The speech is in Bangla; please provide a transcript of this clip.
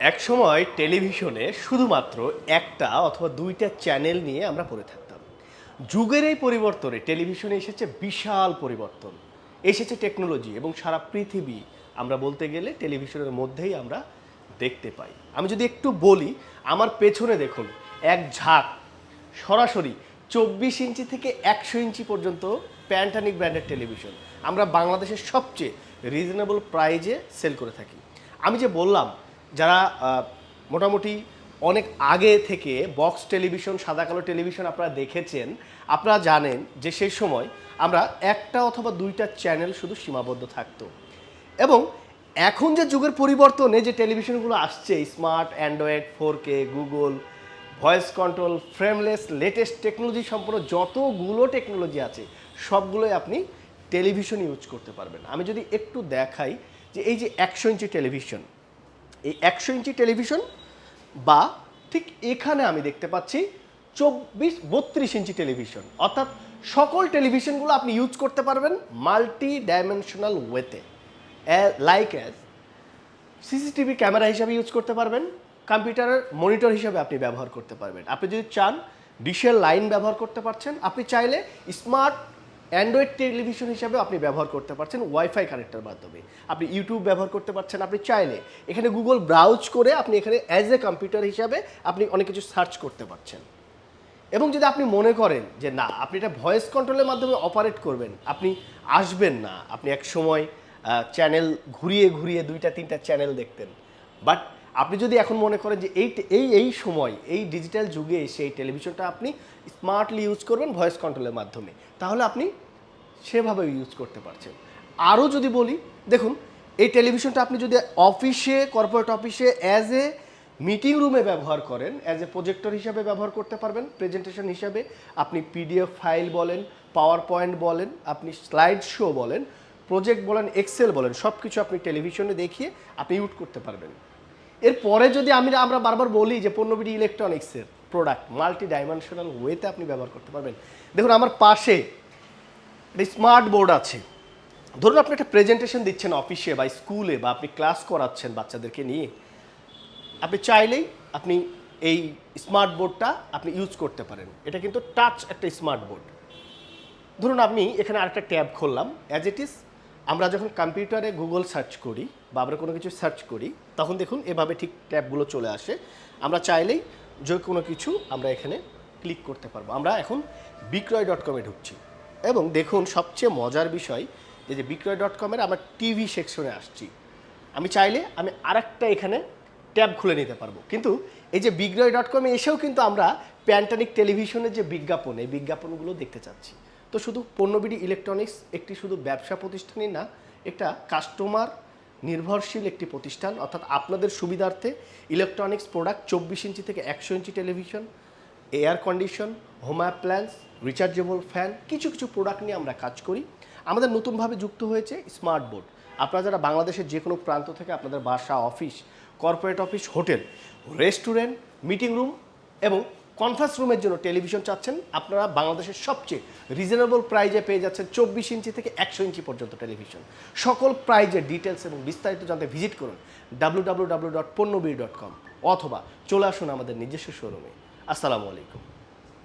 এক সময় টেলিভিশনে শুধুমাত্র একটা অথবা দুইটা চ্যানেল নিয়ে আমরা পড়ে থাকতাম। যুগের এই পরিবর্তনে টেলিভিশনে এসেছে বিশাল পরিবর্তন। এসেছে টেকনোলজি এবং সারা পৃথিবী আমরা বলতে গেলে টেলিভিশনের মধ্যেই আমরা দেখতে পাই। আমি যদি একটু বলি, আমার পেছনে দেখুন, এক ঝাঁক, সরাসরি চব্বিশ ইঞ্চি থেকে একশো ইঞ্চি পর্যন্ত প্যান্টানিক ব্র্যান্ডের টেলিভিশন। আমরা বাংলাদেশের সবচেয়ে রিজনেবল প্রাইজে সেল করে থাকি। আমি যে বললাম যারা মোটামুটি অনেক আগে থেকে বক্স টেলিভিশন, সাদা কালো টেলিভিশন আপনারা দেখেছেন, আপনারা জানেন যে সেই সময় আমরা একটা অথবা দুইটা চ্যানেল শুধু সীমাবদ্ধ থাকতো। এবং এখন যে যুগের পরিবর্তনে যে টেলিভিশনগুলো আসছে, smart Android, four K, Google, voice control, frameless, latest technology সম্পন্ন যতগুলো টেকনোলজি আছে, সবগুলোই আপনি টেলিভিশন ইউজ করতে পারবেন। আমি যদি একটু দেখাই যে এই যে একশো ইঞ্চি টেলিভিশন এই একশো ইঞ্চি টেলিভিশন বা ঠিক এখানে আমি দেখতে পাচ্ছি চব্বিশ, বত্রিশ ইঞ্চি টেলিভিশন। অর্থাৎ সকল টেলিভিশনগুলো আপনি ইউজ করতে পারবেন মাল্টি ডাইমেনশনাল ওয়েতে লাইক অ্যাজ সিসিটিভি ক্যামেরা হিসাবে ইউজ করতে পারবেন কম্পিউটারের মনিটর হিসাবে আপনি ব্যবহার করতে পারবেন। আপনি যদি চান ডিশের লাইন ব্যবহার করতে পারছেন, আপনি চাইলে স্মার্ট অ্যান্ড্রয়েড টেলিভিশন হিসাবে আপনি ব্যবহার করতে পারছেন ওয়াইফাই কানেক্টের মাধ্যমে। আপনি ইউটিউব ব্যবহার করতে পারছেন, আপনি চাইলে এখানে গুগল ব্রাউজ করে আপনি এখানে অ্যাজ এ কম্পিউটার হিসাবে আপনি অনেক কিছু সার্চ করতে পারছেন। এবং যদি আপনি মনে করেন যে না, আপনি এটা ভয়েস কন্ট্রোলের মাধ্যমে অপারেট করবেন, আপনি আসবেন না, আপনি এক সময় চ্যানেল ঘুরিয়ে ঘুরিয়ে দুইটা, তিনটা চ্যানেল দেখতেন। বাট আপনি যদি এখন মনে করেন যে এই এই এই সময়, এই ডিজিটাল যুগে এসে এই টেলিভিশনটা আপনি স্মার্টলি ইউজ করবেন ভয়েস কন্ট্রোলের মাধ্যমে, তাহলে আপনি সেভাবে ইউজ করতে পারছেন। আরও যদি বলি, দেখুন, এই টেলিভিশনটা আপনি যদি অফিসে কর্পোরেট অফিসে অ্যাজ এ মিটিং রুমে ব্যবহার করেন অ্যাজ এ প্রজেক্টর হিসাবে ব্যবহার করতে পারবেন প্রেজেন্টেশন হিসাবে, আপনি পিডিএফ ফাইল বলেন পাওয়ার পয়েন্ট বলেন, আপনি স্লাইড শো বলেন প্রজেক্ট বলেন এক্সেল বলেন সব কিছু আপনি টেলিভিশনে দেখিয়ে আপনি ইউট করতে পারবেন। এরপরে যদি আমি আমরা বারবার বলি যে পণ্যবিডি ইলেকট্রনিক্সের প্রোডাক্ট মাল্টি ডাইমেনশনাল ওয়েতে আপনি ব্যবহার করতে পারবেন। দেখুন, আমার পাশে স্মার্ট বোর্ড আছে। ধরুন, আপনি একটা প্রেজেন্টেশন দিচ্ছেন অফিসে বা স্কুলে বা আপনি ক্লাস করাচ্ছেন বাচ্চাদেরকে নিয়ে। আপনি চাইলেই আপনি এই স্মার্ট বোর্ডটা আপনি ইউজ করতে পারেন। এটা কিন্তু টাচ একটা স্মার্ট বোর্ড ধরুন আপনি এখানে আরেকটা ট্যাব খুললাম। অ্যাজ ইট ইজ আমরা যখন কম্পিউটারে গুগল সার্চ করি বা আমরা কোনো কিছু সার্চ করি, তখন দেখুন এভাবে ঠিক ট্যাবগুলো চলে আসে। আমরা চাইলেই যে কোনো কিছু আমরা এখানে ক্লিক করতে পারব। আমরা এখন বিক্রয় ডট কমে ঢুকছি। এবং দেখুন সবচেয়ে মজার বিষয়, এই যে বিক্রয় ডট কমের আমরা টিভি সেকশনে আসছি। আমি চাইলে আমি আরেকটা এখানে ট্যাব খুলে নিতে পারব। কিন্তু এই যে বিক্রয় ডট কমে এসেও কিন্তু আমরা প্যান্টানিক টেলিভিশনের যে বিজ্ঞাপন, এই বিজ্ঞাপনগুলো দেখতে চাচ্ছি। তো শুধু পণ্যবিডি ইলেকট্রনিক্স একটি শুধু ব্যবসা প্রতিষ্ঠানই না, একটা কাস্টমার নির্ভরশীল একটি প্রতিষ্ঠান, অর্থাৎ আপনাদের সুবিধার্থে ইলেকট্রনিক্স প্রোডাক্ট চব্বিশ ইঞ্চি থেকে একশো inch television air condition home appliance rechargeable fan কিছু কিছু প্রোডাক্ট নিয়ে আমরা কাজ করি। আমাদের নতুনভাবে যুক্ত হয়েছে স্মার্ট বোর্ড আপনারা যারা বাংলাদেশের যে কোনো প্রান্ত থেকে আপনাদের বাসা office corporate office hotel restaurant meeting room এবং কনফারেন্স রুমের জন্য টেলিভিশন চাচ্ছেন। আপনারা বাংলাদেশের সবচেয়ে রিজনেবল প্রাইজে পেয়ে যাচ্ছেন চব্বিশ ইঞ্চি থেকে একশো ইঞ্চি পর্যন্ত টেলিভিশন। সকল প্রাইজের ডিটেলস এবং বিস্তারিত জানতে ভিজিট করুন ডাব্লু ডাব্লু ডাব্লু ডট পণ্যবীর ডট কম অথবা চলে আসুন আমাদের নিজস্ব শোরুমে আসসালামু আলাইকুম।